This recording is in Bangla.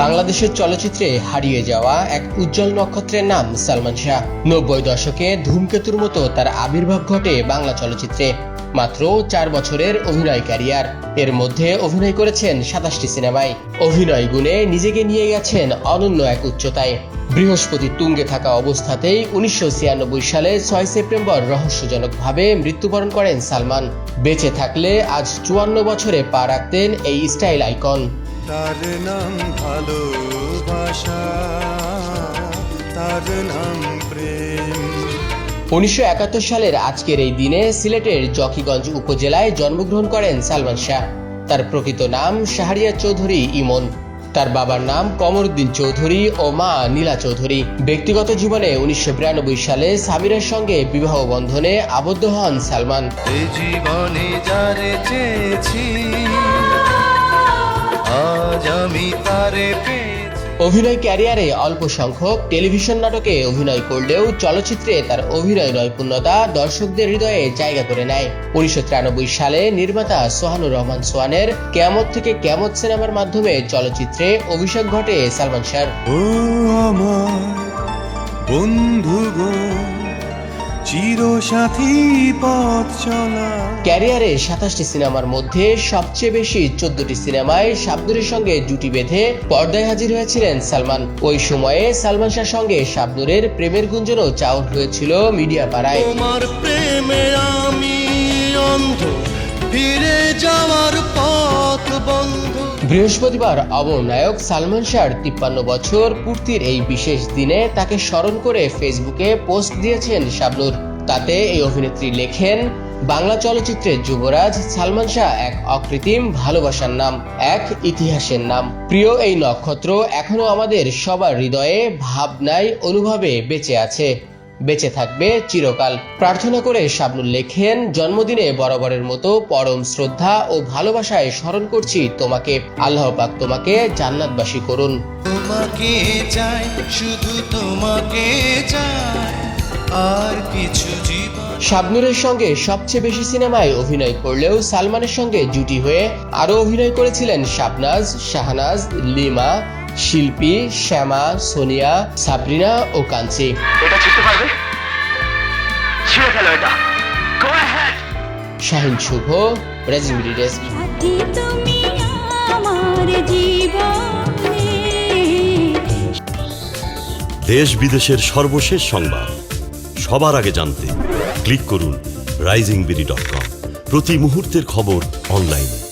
বাংলাদেশের চলচ্চিত্রে হারিয়ে যাওয়া এক উজ্জ্বল নক্ষত্রের নাম সালমান শাহ। নব্বই দশকে ধূমকেতুর মতো তার আবির্ভাব ঘটে বাংলা চলচ্চিত্রে। মাত্র চার বছরের অভিনয় ক্যারিয়ার। এর মধ্যে অভিনয় করেছেন সাতাশটি সিনেমায়। অভিনয় গুণে নিজেকে নিয়ে গেছেন অনন্য এক উচ্চতায়। বৃহস্পতি তুঙ্গে থাকা অবস্থাতেই উনিশশো সালে ছয় সেপ্টেম্বর রহস্যজনকভাবে মৃত্যুবরণ করেন সালমান। বেঁচে থাকলে আজ চুয়ান্ন বছরে পা রাখতেন এই স্টাইল আইকন। তার নাম ভালোবাসা তার নাম প্রেম। উনিশশো একাত্তর সালের আজকের এই দিনে সিলেটের জকিগঞ্জ উপজেলায় জন্মগ্রহণ করেন সালমান শাহ। তার প্রকৃত নাম শাহরিয়া চৌধুরী ইমন। তার বাবার নাম কমরুদ্দিন চৌধুরী ও মা নীলা চৌধুরী। ব্যক্তিগত জীবনে উনিশশো বিরানব্বই সালে সাবিরের সঙ্গে বিবাহ বন্ধনে আবদ্ধ হন সালমান। জীবনে যারে চেয়েছি তারে অভিনয় ক্যারিয়ারে অল্প সংখ্যক টেলিভিশন নাটকে অভিনয় করলেও চলচ্চিত্রে তার অভিনয় নৈপুণ্যতা দর্শকদের হৃদয়ে জায়গা করে নেয়। উনিশশো তিরানব্বই সালে নির্মাতা সোহানুর রহমান সোহানের কেমত থেকে কেমত সিনেমার মাধ্যমে চলচ্চিত্রে অভিষেক ঘটে সালমান শাহর। ও বন্ধু গো চিরসাথী পথ চলা। ক্যারিয়ারে সাতাশটি সিনেমার মধ্যে সবচেয়ে বেশি চোদ্দটি সিনেমায় শাবনুরের সঙ্গে জুটি বেঁধে পর্দায় হাজির হয়েছিলেন সালমান। ওই সময়ে সালমান শাহর সঙ্গে শাবনুরের প্রেমের গুঞ্জনও চাউর হয়েছিল মিডিয়া পাড়ায় তোমার প্রেমে আমি অন্ধ ফিরে যাওয়ার পথ বন্ধ। বৃহস্পতিবার অবনায়ক সালমান শাহর তিপ্পান্ন বছর পূর্তির এই বিশেষ দিনে তাকে স্মরণ করে ফেসবুকে পোস্ট দিয়েছেন শাবনুর। তাতে এই অভিনেত্রী লেখেন, বাংলা চলচ্চিত্রের যুবরাজ সালমান শাহ এক অকৃত্রিম ভালোবাসার নাম, এক ইতিহাসের নাম। প্রিয় এই নক্ষত্র এখনও আমাদের সবার হৃদয়ে ভাবনায়, অনুভবে বেঁচে আছে। বেঁচে থাকবে চিরকাল। প্রার্থনা করে শাবনুল লেখেন জন্মদিনে বরাবরের মতো পরম শ্রদ্ধা ও ভালোবাসায় স্মরণ করছি তোমাকে। আল্লাহ পাক তোমাকে জান্নাতবাসী করুন। তোমাকে চাই শুধু তোমাকে চাই আর কিছু জীবন। শাবনুরের সঙ্গে সবচেয়ে বেশি সিনেমায় অভিনয় করলেও সালমানের সঙ্গে জুটি হয়ে আরও অভিনয় করেছিলেন শাবনাজ শাহনাজ লিমা শিল্পী শ্যামা সোনিয়া সাবরিনা ও কাঞ্চি। এটা ছিঁড়তে পারবে? ছিঁড়ে ফেলো এটা। গো হ্যাড শাহিন শুভ রেজিমিডি ডেস্ক। তুমি আমার জীবনে দেশ বিদেশের সর্বশেষ সংবাদ। সবার আগে জানতে ক্লিক করুন রাইজিং বিডি ডট কম। প্রতি মুহূর্তের খবর অনলাইনে।